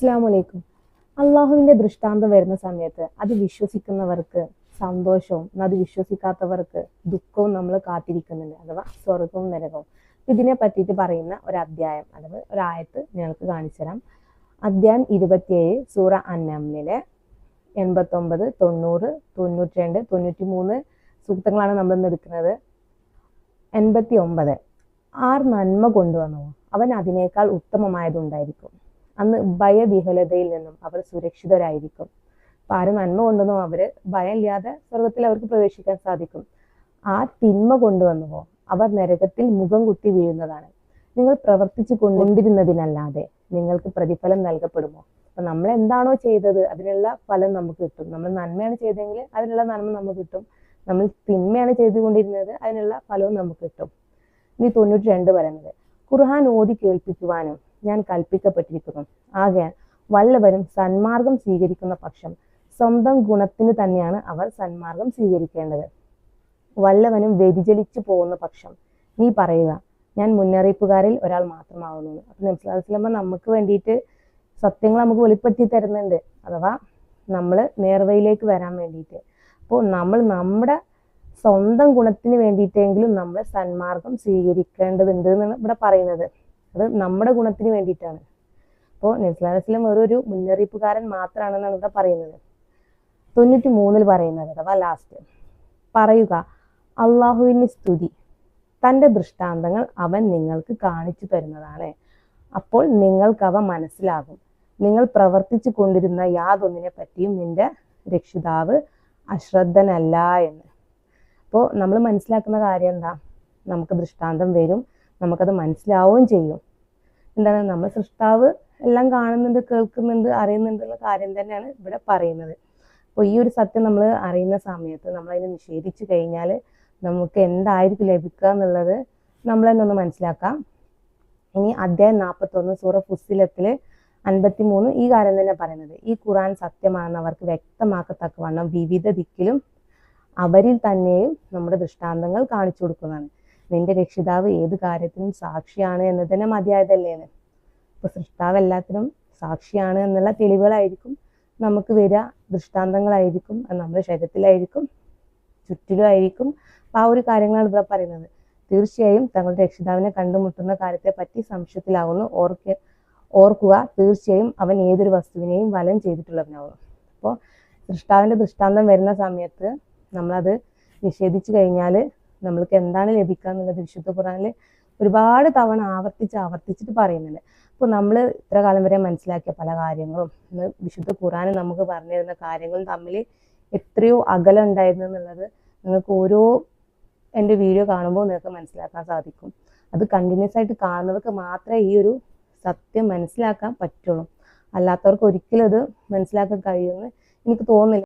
അസ്സാം വലൈക്കും അള്ളാഹുവിന്റെ ദൃഷ്ടാന്തം വരുന്ന സമയത്ത് അത് വിശ്വസിക്കുന്നവർക്ക് സന്തോഷവും അത് വിശ്വസിക്കാത്തവർക്ക് ദുഃഖവും നമ്മൾ കാത്തിരിക്കുന്നുണ്ട്. അഥവാ സ്വർഗവും നരകവും. ഇതിനെ പറ്റിയിട്ട് പറയുന്ന ഒരു അധ്യായം അഥവാ ഒരായത്ത് നിങ്ങൾക്ക് കാണിച്ചു തരാം. അധ്യായം ഇരുപത്തിയേഴ് സൂറ അന്നമിലെ എൺപത്തൊമ്പത് തൊണ്ണൂറ് തൊണ്ണൂറ്റി രണ്ട് തൊണ്ണൂറ്റി മൂന്ന് സൂക്തങ്ങളാണ് നമ്മൾ ഇന്ന് എടുക്കുന്നത്. എൺപത്തി ഒമ്പത് ആർ നന്മ കൊണ്ടുവന്നു? അവൻ അതിനേക്കാൾ ഉത്തമമായതുണ്ടായിരിക്കും. അന്ന് ഭയവിഹലതയിൽ നിന്നും അവർ സുരക്ഷിതരായിരിക്കും. അപ്പൊ ആര് നന്മ കൊണ്ടുവന്നോ അവർ ഭയമില്ലാതെ സ്വർഗത്തിൽ അവർക്ക് പ്രവേശിക്കാൻ സാധിക്കും. ആ തിന്മ കൊണ്ടുവന്നുവോ അവർ നരകത്തിൽ മുഖം കുത്തി വീഴുന്നതാണ്. നിങ്ങൾ പ്രവർത്തിച്ചു കൊണ്ടിരുന്നതിനല്ലാതെ നിങ്ങൾക്ക് പ്രതിഫലം നൽകപ്പെടുമോ? അപ്പൊ നമ്മൾ എന്താണോ ചെയ്തത് അതിനുള്ള ഫലം നമുക്ക് കിട്ടും. നമ്മൾ നന്മയാണ് ചെയ്തതെങ്കിൽ അതിനുള്ള നന്മ നമുക്ക് കിട്ടും. നമ്മൾ തിന്മയാണ് ചെയ്തുകൊണ്ടിരുന്നത് അതിനുള്ള ഫലവും നമുക്ക് കിട്ടും. ഇനി തൊണ്ണൂറ്റി രണ്ട് പറയുന്നത്. ഖുർഹാൻ ഓതി കേൾപ്പിക്കുവാനും ഞാൻ കൽപ്പിക്കപ്പെട്ടിരിക്കുന്നു. ആകയാൽ വല്ലവരും സന്മാർഗം സ്വീകരിക്കുന്ന പക്ഷം സ്വന്തം ഗുണത്തിന് തന്നെയാണ് അവർ സന്മാർഗം സ്വീകരിക്കേണ്ടത്. വല്ലവനും വ്യതിചലിച്ചു പോകുന്ന പക്ഷം നീ പറയുക ഞാൻ മുന്നറിയിപ്പുകാരിൽ ഒരാൾ മാത്രമാകുന്നു അപ്പൊ നബ്സുലാസ്ലമ നമുക്ക് വേണ്ടിയിട്ട് സത്യങ്ങൾ നമുക്ക് വെളിപ്പെടുത്തി തരുന്നുണ്ട്. അഥവാ നമ്മൾ നേർവയിലേക്ക് വരാൻ വേണ്ടിയിട്ട്. അപ്പോൾ നമ്മൾ നമ്മുടെ സ്വന്തം ഗുണത്തിന് വേണ്ടിയിട്ടെങ്കിലും നമ്മൾ സന്മാർഗം സ്വീകരിക്കേണ്ടതുണ്ട് എന്നാണ് ഇവിടെ പറയുന്നത്. അത് നമ്മുടെ ഗുണത്തിന് വേണ്ടിയിട്ടാണ്. അപ്പോൾ നബ്സുലാസ്ലം ഒരു മുന്നറിയിപ്പുകാരൻ മാത്രമാണെന്നാണ് ഇവിടെ പറയുന്നത്. തൊണ്ണൂറ്റി മൂന്നിൽ പറയുന്നത് അഥവാ ലാസ്റ്റ് പറയുക അള്ളാഹുവിന്റെ സ്തുതി. തന്റെ ദൃഷ്ടാന്തങ്ങൾ അവൻ നിങ്ങൾക്ക് കാണിച്ചു തരുന്നതാണ്. അപ്പോൾ നിങ്ങൾക്കവ മനസ്സിലാകും. നിങ്ങൾ പ്രവർത്തിച്ചു കൊണ്ടിരുന്ന യാതൊന്നിനെ പറ്റിയും നിന്റെ രക്ഷിതാവ് അശ്രദ്ധനല്ല എന്ന്. അപ്പോൾ നമ്മൾ മനസ്സിലാക്കുന്ന കാര്യം എന്താ? നമുക്ക് ദൃഷ്ടാന്തം വരും. നമുക്കത് മനസ്സിലാവുകയും ചെയ്യും. എന്താണ്? നമ്മൾ സൃഷ്ടാവ് എല്ലാം കാണുന്നുണ്ട് കേൾക്കുന്നുണ്ട് അറിയുന്നുണ്ടുള്ള കാര്യം തന്നെയാണ് ഇവിടെ പറയുന്നത്. അപ്പോൾ ഈ ഒരു സത്യം നമ്മൾ അറിയുന്ന സമയത്ത് നമ്മൾ അതിനെ നിഷേധിച്ചു കഴിഞ്ഞാൽ നമുക്ക് എന്തായിരിക്കും ലഭിക്കുക എന്നുള്ളത് നമ്മൾ തന്നെ ഒന്ന് മനസ്സിലാക്കാം. ഇനി അധ്യായം നാൽപ്പത്തൊന്ന് സൂറ ഫുസിലത്തിൽ അൻപത്തി മൂന്ന് ഈ കാര്യം തന്നെ പറയുന്നത്. ഈ ഖുറാൻ സത്യമാണെന്ന് അവർക്ക് വ്യക്തമാക്കത്തക്കവണ്ണം വിവിധ ദിക്കിലും അവരിൽ തന്നെയും നമ്മുടെ ദൃഷ്ടാന്തങ്ങൾ കാണിച്ചു കൊടുക്കുന്നതാണ്. നിന്റെ രക്ഷിതാവ് ഏത് കാര്യത്തിനും സാക്ഷിയാണ് എന്ന് തന്നെ മതിയായതല്ലേന്ന്. ഇപ്പൊ സൃഷ്ടാവ് എല്ലാത്തിനും സാക്ഷിയാണ് എന്നുള്ള തെളിവുകളായിരിക്കും നമുക്ക് വരിക. ദൃഷ്ടാന്തങ്ങളായിരിക്കും നമ്മുടെ ശരീരത്തിലായിരിക്കും ചുറ്റിലുമായിരിക്കും അപ്പൊ ആ ഒരു കാര്യങ്ങളാണ് ഇവിടെ പറയുന്നത്. തീർച്ചയായും തങ്ങളുടെ രക്ഷിതാവിനെ കണ്ടുമുട്ടുന്ന കാര്യത്തെ പറ്റി സംശയത്തിലാവുന്നു. ഓർക്ക ഓർക്കുക. തീർച്ചയായും അവൻ ഏതൊരു വസ്തുവിനെയും വലം ചെയ്തിട്ടുള്ളവനാവുന്നു അപ്പോൾ സൃഷ്ടാവിന്റെ ദൃഷ്ടാന്തം വരുന്ന സമയത്ത് നമ്മളത് നിഷേധിച്ചു കഴിഞ്ഞാൽ നമ്മൾക്ക് എന്താണ് ലഭിക്കുക എന്നുള്ളത് വിശുദ്ധ ഖുറാനിൽ ഒരുപാട് തവണ ആവർത്തിച്ച് ആവർത്തിച്ചിട്ട് പറയുന്നുണ്ട്. അപ്പോൾ നമ്മൾ ഇത്ര കാലം വരെ മനസ്സിലാക്കിയ പല കാര്യങ്ങളും വിശുദ്ധ ഖുറാൻ നമുക്ക് പറഞ്ഞു തരുന്ന കാര്യങ്ങളും തമ്മിൽ എത്രയോ അകലം ഉണ്ടായിരുന്നു എന്നുള്ളത് നിങ്ങൾക്ക് ഓരോ എന്റെ വീഡിയോ കാണുമ്പോൾ നിങ്ങൾക്ക് മനസ്സിലാക്കാൻ സാധിക്കും. അത് കണ്ടിന്യൂസ് ആയിട്ട് കാണുന്നവർക്ക് മാത്രമേ ഈ ഒരു സത്യം മനസ്സിലാക്കാൻ പറ്റുള്ളൂ. അല്ലാത്തവർക്ക് ഒരിക്കലും അത് മനസ്സിലാക്കാൻ കഴിയുമെന്ന് എനിക്ക് തോന്നുന്നില്ല.